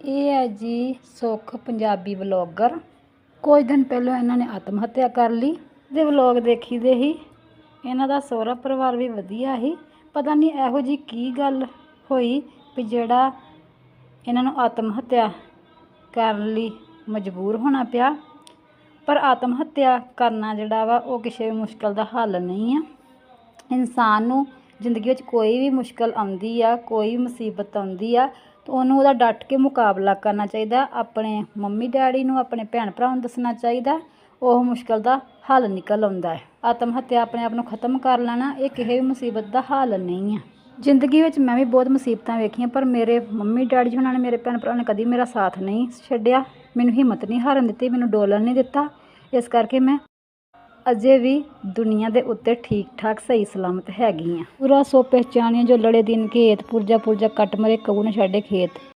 ਇਹ ਹੈ ਜੀ ਸੁੱਖ ਪੰਜਾਬੀ ਵਲੌਗਰ। ਕੁਝ ਦਿਨ ਪਹਿਲਾਂ ਇਹਨਾਂ ਨੇ ਆਤਮ ਹੱਤਿਆ ਕਰ ਲਈ ਦੇ ਵਲੌਗ ਦੇਖੀਦੇ ਹੀ ਇਹਨਾਂ ਦਾ ਸਹੁਰਾ ਪਰਿਵਾਰ ਵੀ ਵਧੀਆ ਸੀ ਪਤਾ ਨਹੀਂ ਇਹੋ ਜੀ ਕੀ ਗੱਲ ਹੋਈ ਵੀ ਜਿਹੜਾ ਇਹਨਾਂ ਨੂੰ ਆਤਮ ਹੱਤਿਆ ਕਰਨ ਲਈ ਮਜਬੂਰ ਹੋਣਾ ਪਿਆ। ਪਰ ਆਤਮ ਹੱਤਿਆ ਕਰਨਾ ਜਿਹੜਾ ਵਾ ਉਹ ਕਿਸੇ ਮੁਸ਼ਕਲ ਦਾ ਹੱਲ ਨਹੀਂ ਆ। ਇਨਸਾਨ ਨੂੰ ਜ਼ਿੰਦਗੀ ਵਿੱਚ ਕੋਈ ਵੀ ਮੁਸ਼ਕਲ ਆਉਂਦੀ ਆ, ਕੋਈ ਮੁਸੀਬਤ ਆਉਂਦੀ ਆ ਤਾਂ ਉਹਨੂੰ ਉਹਦਾ ਡਟ ਕੇ ਮੁਕਾਬਲਾ ਕਰਨਾ ਚਾਹੀਦਾ, ਆਪਣੇ ਮੰਮੀ ਡੈਡੀ ਨੂੰ, ਆਪਣੇ ਭੈਣ ਭਰਾ ਨੂੰ ਦੱਸਣਾ ਚਾਹੀਦਾ। ਉਹ ਮੁਸ਼ਕਲ ਦਾ ਹੱਲ ਨਿਕਲ ਆਉਂਦਾ ਹੈ। ਆਤਮ ਹੱਤਿਆ ਆਪਣੇ ਆਪ ਨੂੰ ਖਤਮ ਕਰ ਲੈਣਾ, ਇਹ ਕਿਸੇ ਵੀ ਮੁਸੀਬਤ ਦਾ ਹੱਲ ਨਹੀਂ ਹੈ। ਜ਼ਿੰਦਗੀ ਵਿੱਚ ਮੈਂ ਵੀ ਬਹੁਤ ਮੁਸੀਬਤਾਂ ਵੇਖੀਆਂ, ਪਰ ਮੇਰੇ ਮੰਮੀ ਡੈਡੀ ਜੀ ਉਹਨਾਂ ਨੇ, ਮੇਰੇ ਭੈਣ ਭਰਾ ਨੇ ਕਦੀ ਮੇਰਾ ਸਾਥ ਨਹੀਂ ਛੱਡਿਆ। ਮੈਨੂੰ ਹਿੰਮਤ ਨਹੀਂ ਹਾਰਨ ਦਿੱਤੀ, ਮੈਨੂੰ ਡੋਲਣ ਨਹੀਂ ਦਿੱਤਾ। ਇਸ ਕਰਕੇ ਮੈਂ ਅਜੇ ਵੀ ਦੁਨੀਆ ਦੇ ਉੱਤੇ ਠੀਕ ਠਾਕ ਸਹੀ ਸਲਾਮਤ ਹੈਗੀ ਆ ਪੂਰਾ ਸੋ ਪਹਿਚਾਣਿਆ ਜੋ ਲੜੇ ਦਿਨ ਖੇਤ ਪੁਰਜਾ ਪੁਰਜਾ ਕੱਟ ਮਰੇ ਕਬੂ ਨੇ ਛੱਡੇ ਖੇਤ।